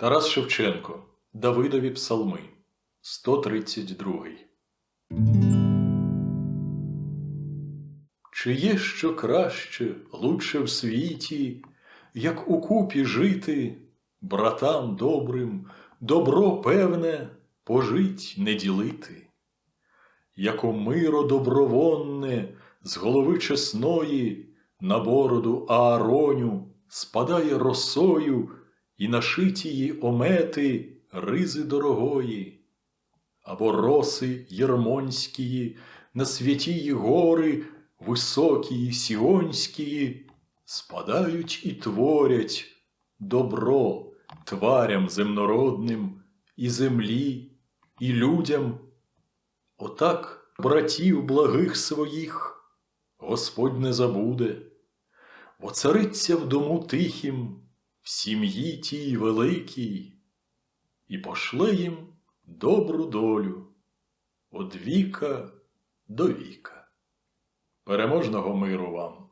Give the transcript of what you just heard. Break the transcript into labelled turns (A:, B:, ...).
A: Тарас Шевченко. Давидові псалми. 132. Чи є що краще, лучше в світі, як укупі жити, братам добрим, добро певне пожить не ділити? Яко миро добровонне з голови чесної на бороду Аароню спадає росою і на шитії омети ризи дорогої, або роси єрмонськії на святії гори високії сіонськії спадають і творять добро тварям земнородним і землі, і людям. Отак братів благих своїх Господь не забуде, воцариться в дому тихім, в сім'ї тій великій, і пошли їм добру долю од віка до віка. Переможного миру вам!